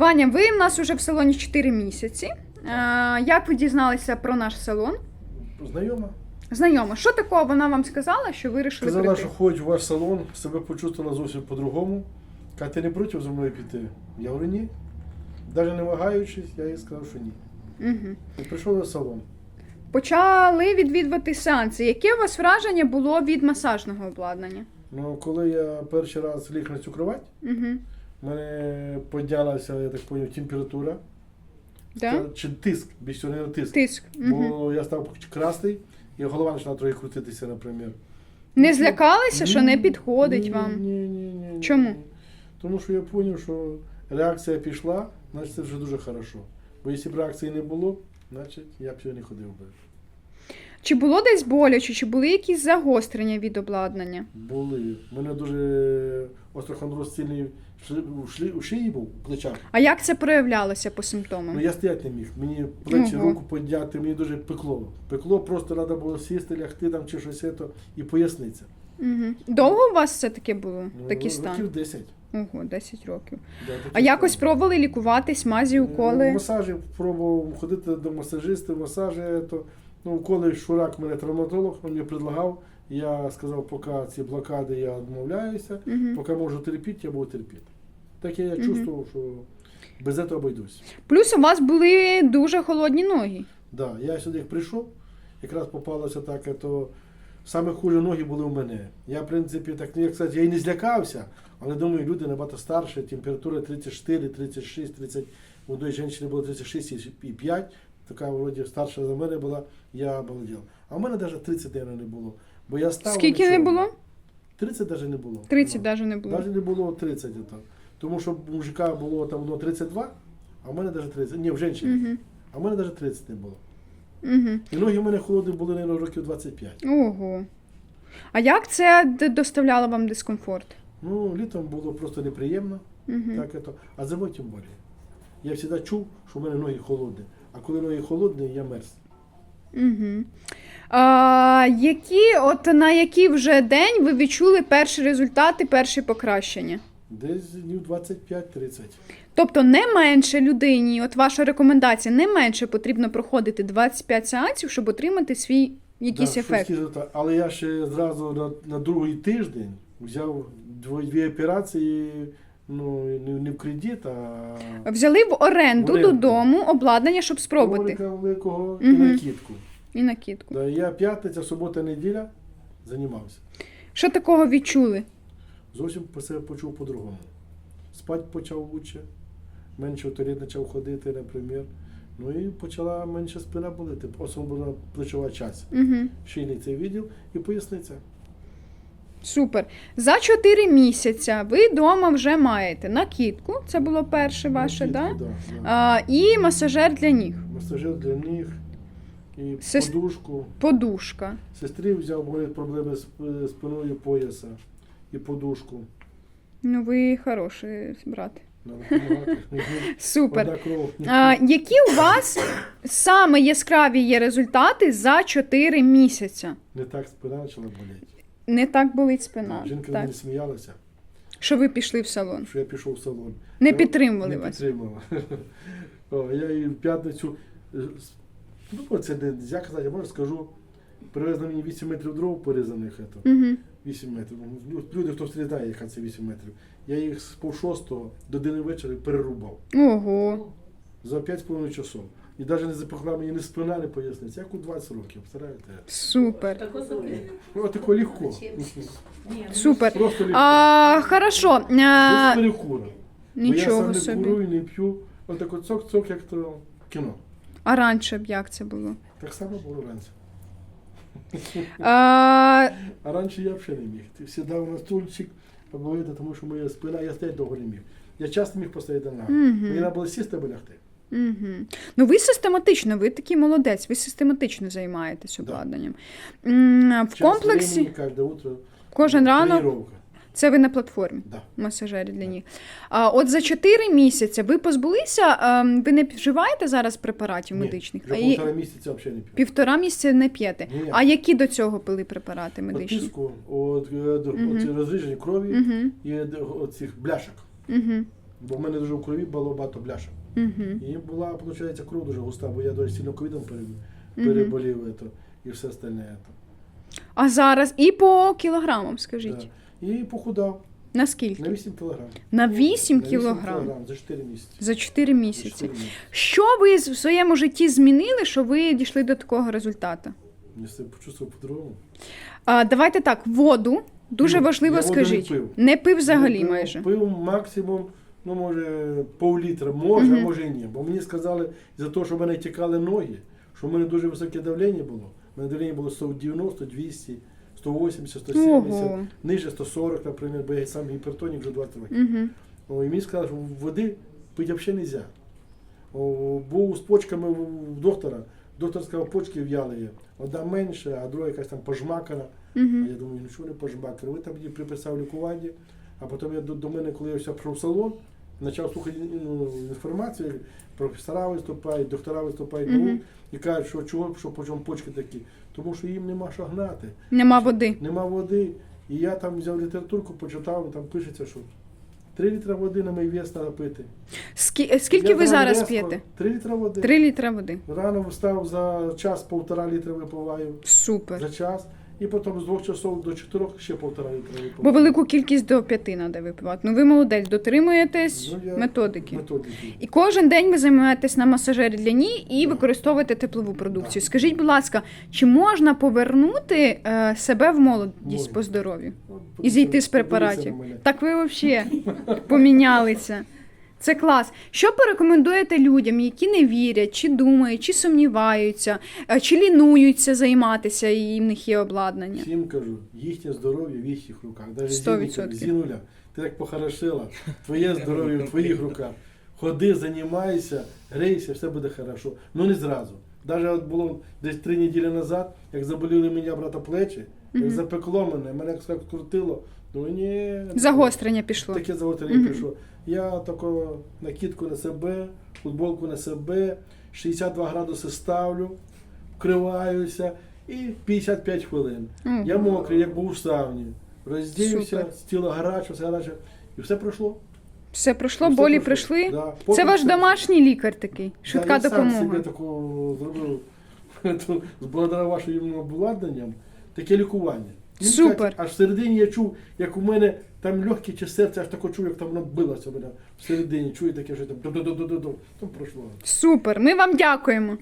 Ваня, ви в нас уже в салоні 4 місяці. Е, Як ви дізналися про наш салон? Знайома. Знайомо, що такого вона вам сказала, що ви вирішили Сказала, прийти? що ходь в ваш салон, себе почувствувала зовсім по-другому. Каже, ти не проти зі мною піти? Я говорю, ні. Навіть не вагаючись, я їй сказав, що ні. Угу. І прийшов на салон. Почали відвідувати сеанси. Яке у вас враження було від масажного обладнання? Ну, коли я перший раз ліг на цю кровать, Угу. В мене піднялася, я так зрозумів, температура. Да? Чи тиск, більш не тиск. Тиск. Угу. Бо я став красний, і голова почала трохи крутитися, наприклад. Не злякалися, що не підходить ні, вам? Ні, ні, ні, ні. Чому? Тому що я зрозумів, що реакція пішла, значить це вже дуже хорошо. Бо якщо б реакції не було, значить я б сюди не ходив би. Чи було десь боляче, чи були якісь загострення від обладнання? Були. У мене дуже острохондроз сильний в у шиї був, в плечах. А як це проявлялося по симптомам? Ну я стояти не міг. Мені плечі, Ого. руку підняти, мені дуже пекло. Пекло, просто треба було сісти, лягти там чи щось це, і поясниться. Угу. Довго у вас це таке було? Ну, Такий стан? Років 10. Ого, 10 років. Да, А такий якось стан. пробували лікуватись, мазі, Ну, уколи? Масажі пробував ходити до масажиста, масажі, то ну, коли Шурак мене травматолог, він мені предлагав, я сказав, поки ці блокади я відмовляюся, Угу. поки можу терпіти, я буду терпіти. Так я Мгм. чувствував, що без цього обійдусь. Плюс у вас були дуже холодні ноги. Да, я сюди прийшов, якраз попалося таке, то саме хуже ноги були у мене. Я, в принципі, так, ну, як сказати, я і не злякався, але думаю, люди набагато старші, температура 34, 36, 30, у одної жінки було 36 і 5, така вроді старша за мене була, я обалдел. А в мене навіть 30 наверное, не було. Бо я став. Скільки не було? 30 навіть не було. 30 навіть не було. Навіть не було 30. Это. Тому що у мужика було там ну, 32, а в мене навіть 30. Ні, в жінки. Угу. А в мене навіть 30 не було. Угу. І ноги в мене холодні були, мабуть, років 25. Ого. А як це доставляло вам дискомфорт? Ну, літом було просто неприємно, Угу. так это. а зимою тим більше. Я завжди чув, що в мене ноги холодні. А коли ноги холодні, я мерз. Угу. А, які, от на який вже день ви відчули перші результати, перші покращення? Десь днів 25-30. Тобто не менше людині, от ваша рекомендація, не менше потрібно проходити 25 сеансів, щоб отримати свій якийсь Да, ефект. Але я ще зразу на, на другий тиждень взяв дві, дві операції, ну, не, не в кредит, а Взяли в оренду оренду. додому обладнання, щоб спробувати. коврика великого і Мгм. накидку. І накидку. Да, я п'ятниця, субота, неділя займався. Що такого відчули? Зовсім по себе почув по-другому. Спать почав лучше, менше в туалет почав ходити, наприклад. Ну і почала менше спина болити, особливо плечова часть. Угу. Шийний цей відділ і поясниця. Супер. За 4 місяця ви вдома вже маєте накидку, це було перше ваше, Накидку, да? да, да. А, і масажер для ніг, Масажир для ніг і Сес- подушку. подушка. Сестрі взяв були проблеми з з спиною пояса і подушку. Ну, ви хороший брат. Допомагати. Супер. Одна кров. А, які у вас саме яскраві є результати за 4 місяця? Не так спина почала боліти. Не так болить спина. Жінка Так. мені сміялася, Що ви пішли в салон? що я пішов в салон. Не Ну, підтримували не вас. підтримала. О, я її в п'ятницю, е, ну це не можна казати, я можу скажу, привезли мені 8 метрів дров порізаних. Угу. 8 метрів. Ну, Люди, хто знає, яка це 8 метрів. Я їх з пол шостого до 1 вечора перерубав Ого. за 5,5 часов. І навіть не запекла мені ні спина, ні поясниця, як у 20 років. Представляєте? Супер. О, тако легко. Супер. Просто легко. А, хорошо. А, Без перекура. Бо я нічого сам не собі. курую, не п'ю. Отако цок-цок, як то кіно. А раніше б як це було? Так само було раніше. А, А раніше я взагалі не міг. Ти сідав на стульчик, це, тому що моя спина, я стояти довго не міг. Я часто міг постояти на ногах. Мені треба було сісти або лягти. Угу. Ну, ви систематично, ви такий молодець, ви систематично займаєтесь обладнанням. М, В Час комплексі времени, утро. кожен ранок це ви на платформі. Да. Масажері для ніг. А от за 4 місяці ви позбулися, ем, ви не вживаєте зараз препаратів Ні, медичних? Вже півтора місяця взагалі не п'ю. півтора місяця не п'єте. А які до цього пили препарати От медичні? тиску, от, е, Мгм. оці розріжені крові Угу. і оцих бляшок. Угу. Бо в мене дуже в крові було багато бляшок. Угу. І була, виходить, кров дуже густа, бо я дуже сильно ковідом переболів ето, і все остальне. А зараз і по кілограмам, скажіть. Да. І похудав На скільки? на 8 кілограм. На 8 На кілограм за 4 місяці. за 4 За місяці. 4 місяці. Що ви в своєму житті змінили, що ви дійшли до такого результату? Я себе почувствував по-другому. Давайте так, воду. Дуже Ну, важливо я воду не скажіть. пив. Не пив взагалі Я пив- майже. Пив максимум, ну може, пол-літра, може, а Мгм. може і ні. Бо мені сказали, за те, що в мене тікали ноги, що в мене дуже високе давлення було. У мене давлення було 190, 200, 180, 170, Ого. ниже 140, наприклад, бо я сам гіпертонік вже 20 років. Угу. О, і мені сказали, що води пити взагалі не можна. Був з почками у доктора. Доктор сказав, почки в'яли є. Одна менше, а друга якась там пожмакана. А Угу. я думаю, ну що не пожмакали. Ви там мені приписав лікування. А потім я до, до мене, коли я все в салон, почав слухати ну, інформацію, професора виступають, доктора виступають, Мгм. ну, і кажуть, що чого, що по чому почки такі. Тому що їм нема що гнати, Нема води. нема води. І я там взяв літературку, почитав, там пишеться, що 3 літра води на мій вес треба пити. Скі- Скільки Я ви зараз резко п'єте? 3 літра води. 3 літра води. Рано встав за час півтора літра випиваю. Супер. За час. І потім з двох часов до чотирьох ще півтора літра. Бо велику кількість до п'яти треба випивати. Ну ви молодець, дотримуєтесь Ну, я- методики. Методики. І кожен день ви займаєтесь на масажері для ні і використовуєте теплову продукцію. Так. Скажіть, будь ласка, чи можна повернути е, себе в молодість Можна. по здоров'ю От, і зійти з подивіться препаратів? мене. Так ви взагалі помінялися. Це клас. Що порекомендуєте людям, які не вірять, чи думають, чи сумніваються, е, чи лінуються займатися, і в них є обладнання? Всім кажу, їхнє здоров'я в їхніх руках. Навіть Зінуля, ти так похорошила, твоє здоров'я в твоїх руках. Ходи, займайся, грейся, все буде хорошо. Ну не зразу. Навіть от було десь три неділі назад, як заболіли мене брата плечі, як Мгм. запекло мене, мене як крутило. Думаю, ні. Загострення пішло. Таке загострення Мгм. пішло. Я тако накидку на себе, футболку на себе, 62 градуси ставлю, вкриваюся і 55 хвилин. Ого. Я мокрий, як був у сауні. Роздівся, Супер. тіло гаряче, все гаряче. І все пройшло. Все пройшло, Все болі пройшло. прийшли. Да. Це ваш все- домашній лікар такий, Да, швидка я сам допомога. собі таку зробив з благодаря вашим обладнанням таке лікування. Супер. Аж всередині я чув, як у мене там легке чи серце, аж тако чув, як там воно билося мене всередині. Чую таке, що там до-до-до-до-до. Там пройшло. Супер. Ми вам дякуємо.